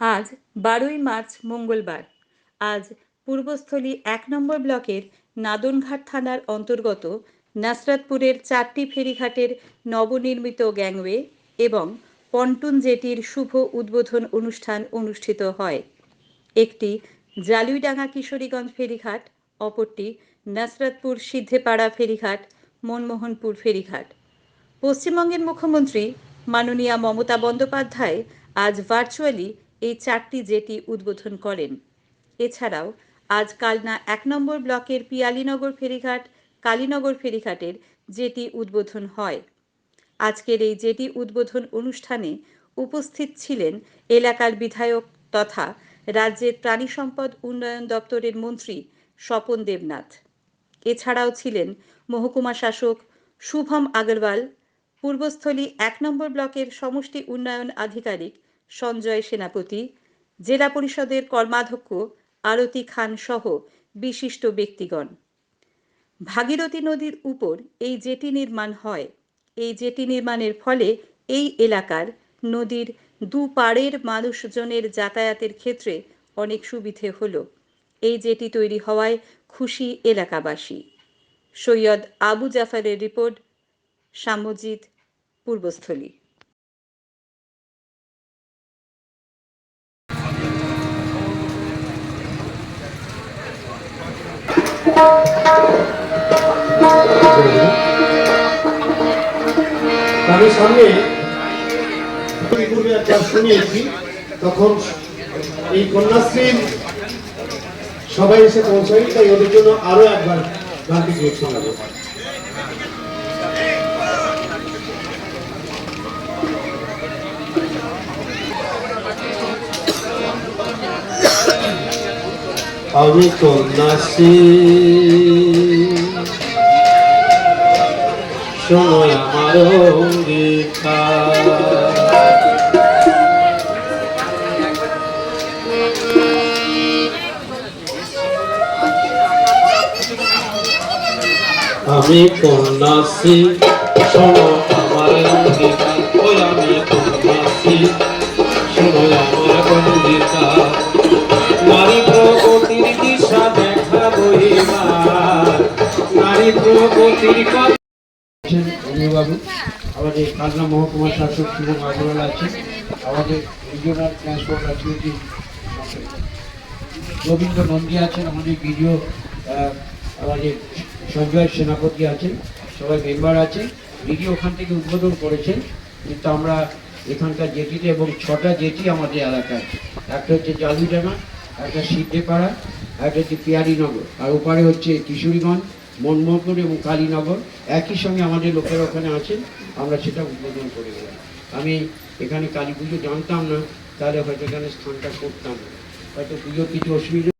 আজ বারোই মার্চ, মঙ্গলবার। আজ পূর্বস্থলী এক নম্বর ব্লকের নাদনঘাট থানার অন্তর্গত নাসরাতপুরের চারটি ফেরিঘাটের নবনির্মিত গ্যাংওয়ে এবং পন্টুন জেটির শুভ উদ্বোধন অনুষ্ঠান অনুষ্ঠিত হয়। একটি জালুইডাঙ্গা কিশোরীগঞ্জ ফেরিঘাট, অপরটি নাসরাতপুর সিদ্ধেপাড়া ফেরিঘাট, মনমোহনপুর ফেরিঘাট। পশ্চিমবঙ্গের মুখ্যমন্ত্রী মাননীয়া মমতা বন্দ্যোপাধ্যায় আজ ভার্চুয়ালি এই চারটি জেটি উদ্বোধন করেন। এছাড়াও আজ কালনা এক নম্বর ব্লকের পিয়ালিনগর ফেরিঘাট, কালীনগর ফেরিঘাটের জেটি উদ্বোধন হয়। আজকের এই জেটি উদ্বোধন অনুষ্ঠানে উপস্থিত ছিলেন এলাকার বিধায়ক তথা রাজ্যের প্রাণী সম্পদ উন্নয়ন দপ্তরের মন্ত্রী স্বপন দেবনাথ। এছাড়াও ছিলেন মহকুমা শাসক শুভম আগরওয়াল, পূর্বস্থলী এক নম্বর ব্লকের সমষ্টি উন্নয়ন আধিকারিক সঞ্জয় সেনাপতি, জেলা পরিষদের কর্মাধ্যক্ষ আরতি খান সহ বিশিষ্ট ব্যক্তিগণ। ভাগীরথী নদীর উপর এই জেটি নির্মাণ হয়। এই জেটি নির্মাণের ফলে এই এলাকার নদীর দু পাড়ের মানুষজনের যাতায়াতের ক্ষেত্রে অনেক সুবিধে হলো। এই জেটি তৈরি হওয়ায় খুশি এলাকাবাসী। সৈয়দ আবু জাফারের রিপোর্ট, সাম্যজিৎ, পূর্বস্থলী। আমি সামনে পূর্বে একবার শুনিয়েছি, তখন এই কন্যাশ্রীর সবাই এসে পৌঁছায় তাই ওদের জন্য আরও একবার গানটি গিয়েছিলাম আমি কন্যাশ্রী শোনো আমার আমি কন্যাশ্রী শোনো আমার অঙ্গীকার আমি কন্যাশ্রী শোনো নারী আমাদের ট্রান্সপোর্ট অথরিটি রবীন্দ্র নন্দী আছেন আমাদের বিডিও আমাদের সঞ্জয় সেনাপতি আছেন। সবাই মেম্বার আছেন দিদি ওখান থেকে উদ্বোধন করেছেন। কিন্তু আমরা এখানকার জেটিতে এবং ছটা জেটি আমাদের এলাকায় একটা হচ্ছে জালুডাঙ্গা একটা সিদ্ধেপাড়া একটা হচ্ছে পিয়ারিনগর আর ওপারে হচ্ছে কিশোরীগঞ্জ, মনমোহনপুর এবং কালীনগর। একই সঙ্গে আমাদের লোকেরা ওখানে আছেন, আমরা সেটা উদ্বোধন করে গেলাম আমি এখানে কালী পুজো জানতাম না, তাহলে হয়তো এখানে স্থানটা করতাম হয়তো পুজোর কিছু অসুবিধা